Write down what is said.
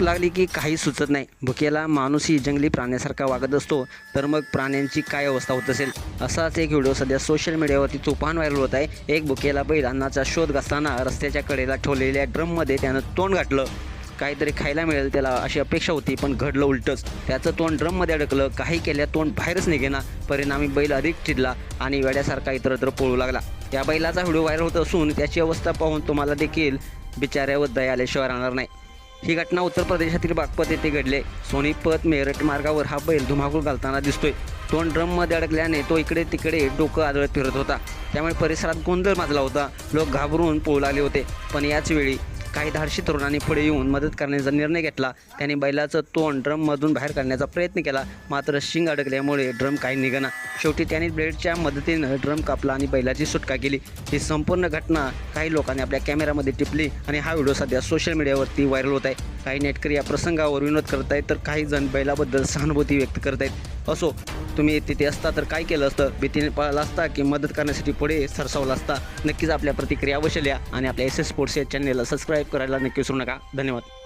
भूक लागली की काही सुचत नाही. भुकेला माणूसही जंगली प्राण्यासारखा वागत असतो. तर मग प्राण्यांची काय अवस्था होत असेल? असाच एक व्हिडिओ सध्या सोशल मीडियावरती तुफान व्हायरल होत आहे. एक भुकेला बैल अन्नाचा शोध घासताना रस्त्याच्या कडेला ठेवलेल्या ड्रममध्ये त्यानं तोंड घातलं काहीतरी खायला मिळेल त्याला अशी अपेक्षा होती पण घडलं उलटंच. त्याचं तोंड ड्रममध्ये अडकलं. काही केल्या तोंड बाहेरच निघेना. परिणामी बैल अधिक चिडला आणि वेड्यासारखा इतरत्र पळू लागला. त्या बैलाचा व्हिडिओ व्हायरल होत असून त्याची अवस्था पाहून तुम्हाला देखील बिचाऱ्यावर दया आल्याशिवाय राहणार नाही. ही घटना उत्तर प्रदेशातील बागपत येथे घडले. सोनीपत मेरठ मार्गावर हा बैल धुमाकूळ घालताना दिसतोय. तोंड ड्रममध्ये अडकल्याने तो इकडे तिकडे डोकं आदळत फिरत होता. त्यामुळे परिसरात गोंधळ माजला होता. लोक घाबरून पळू लागले होते. पण याच वेळी काही धाडशी तरुणांनी पुढे येऊन मदत करण्याचा निर्णय घेतला. त्यांनी बैलाचं तोंड ड्रममधून बाहेर काढण्याचा प्रयत्न केला. मात्र शिंग अडकल्यामुळे ड्रम काही निघाना. शेवटी त्यांनी ब्लेडच्या मदतीनं ड्रम कापला आणि बैलाची सुटका केली. ही संपूर्ण घटना काही लोकांनी आपल्या कॅमेऱ्यामध्ये टिपली आणि हा व्हिडिओ सध्या सोशल मीडियावरती व्हायरल होत आहे. काही नेटकरी या प्रसंगावर विनोद करत आहेत तर काही जण बैलाबद्दल सहानुभूती व्यक्त करत आहेत असो तुम्ही तिथे असता तर काय केलं असतं? भीतीने पळाला असता की मदत करण्यासाठी पुढे सरसावला असता? नक्कीच आपल्या प्रतिक्रिया अवश्य लिहा आणि आपल्या एस एस स्पोर्ट्स या चॅनेलला सबस्क्राईब करायला नक्की विसरू नका. धन्यवाद.